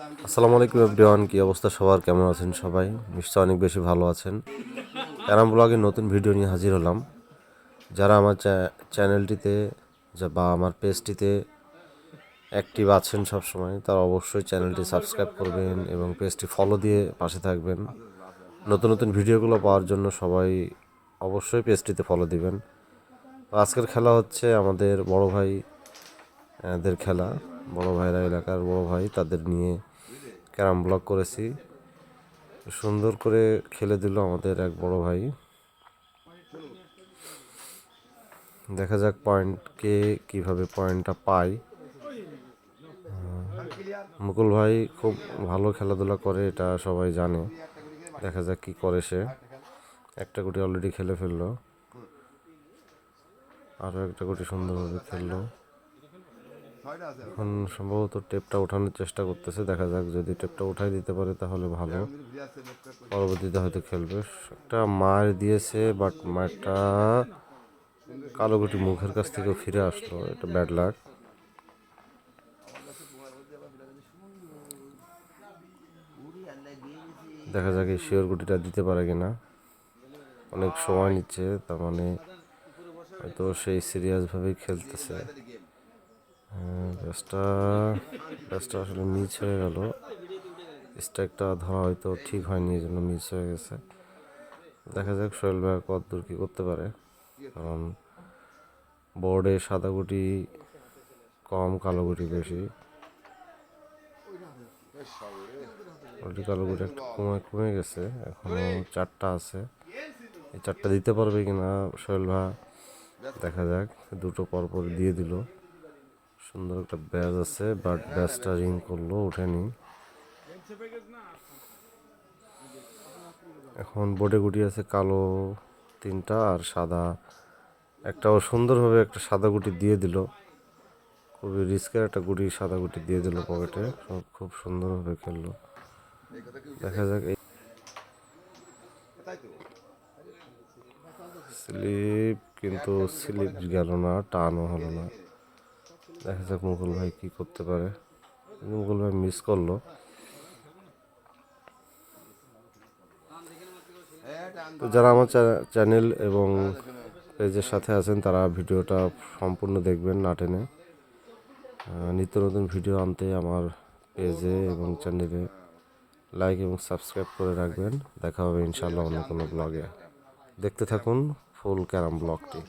আসসালামু আলাইকুম এভরিওয়ান, কি অবস্থা সবার? কেমন আছেন সবাই? নিশ্চয় অনেক বেশি ভালো আছেন। ক্যারাম ব্লগের নতুন ভিডিও নিয়ে হাজির হলাম। যারা আমার চ্যা- চ্যানেলটিতে বা আমার পেজটিতে অ্যাক্টিভ আছেন সব সময় তারা অবশ্যই চ্যানেলটি সাবস্ক্রাইব করবেন এবং পেজটি ফলো দিয়ে পাশে থাকবেন। নতুন নতুন ভিডিওগুলো পাওয়ার জন্য সবাই অবশ্যই পেজটিতে ফলো দিবেন। আজকের খেলা হচ্ছে আমাদের বড় ভাইদের খেলা। বড় ভাইরা এলাকার বড় ভাই তাদের নিয়ে ক্যারাম ব্লক করেছি। সুন্দর করে খেলে দিল আমাদের এক বড় ভাই। দেখা যাক পয়েন্ট কে কীভাবে পয়েন্টটা পায়। আহ, মুকুল ভাই খুব ভালো খেলাধুলা করে এটা সবাই জানে। দেখা যাক কি করে সে। একটা গুটি অলরেডি খেলে ফেলল। আরও একটা গুটি সুন্দরভাবে খেললো। এখন সম্ভবত টেপটা ওঠানোর চেষ্টা করতেছে। দেখা যাক যদি টেপটা উঠাই দিতে পারে তাহলে ভালো। পরবর্তীতে হয়তো খেলবে। একটা মার দিয়েছে বাট মারটা কালো গুটি মুখের কাছ থেকে ফিরে আসলো। এটা ব্যাড লাক দেখা যাক এই শিওর গুটিটা দিতে পারে কিনা। অনেক সময় নিচ্ছে, তার মানে হয়তো সেই সিরিয়াসভাবেই খেলতেছে। ব্যাসটা ব্যাসটা আসলে মিস হয়ে গেল। স্ট্রাইকটা ধরা হয়তো ঠিক হয়নি, এই জন্য মিস হয়ে গেছে। দেখা যাক সোহেল ভাই কত দূর কী করতে পারে। কারণ বোর্ডে সাদা গুটি কম, কালো গুটি বেশি। অলরেডি কালো গুটি একটা কমে কমে গেছে। এখনও চারটা আছে। এই চারটা দিতে পারবে কিনা সোহেল ভাই, দেখা যাক। দুটো পরপর দিয়ে দিল। সুন্দর একটা ব্যাজ আছে বাট ব্যাজটা রিং করল, ওঠেনি। এখন বোর্ডে গুটি আছে কালো তিনটা আর সাদা। একটাও সুন্দরভাবে একটা সাদা গুটি দিয়ে দিল। খুবই রিস্কের একটা গুটি, সাদা গুটি দিয়ে দিল পকেটে খুব সুন্দরভাবে খেললো। দেখা যাক এই স্লিপ, কিন্তু স্লিপ গেল না, টানও হলো না। দেখা যাক মুকুল ভাই কি করতে পারে। মুকুল ভাই মিস করল। তো যারা আমার চ্যানেল এবং পেজের সাথে আছেন, তারা ভিডিওটা সম্পূর্ণ দেখবেন না টেনে। নিত্য নতুন ভিডিও আনতে আমার পেজে এবং চ্যানেলে লাইক এবং সাবস্ক্রাইব করে রাখবেন। দেখা হবে ইনশাল্লাহ অন্য কোনো ব্লগে দেখতে থাকুন ফুল ক্যারাম ব্লগটি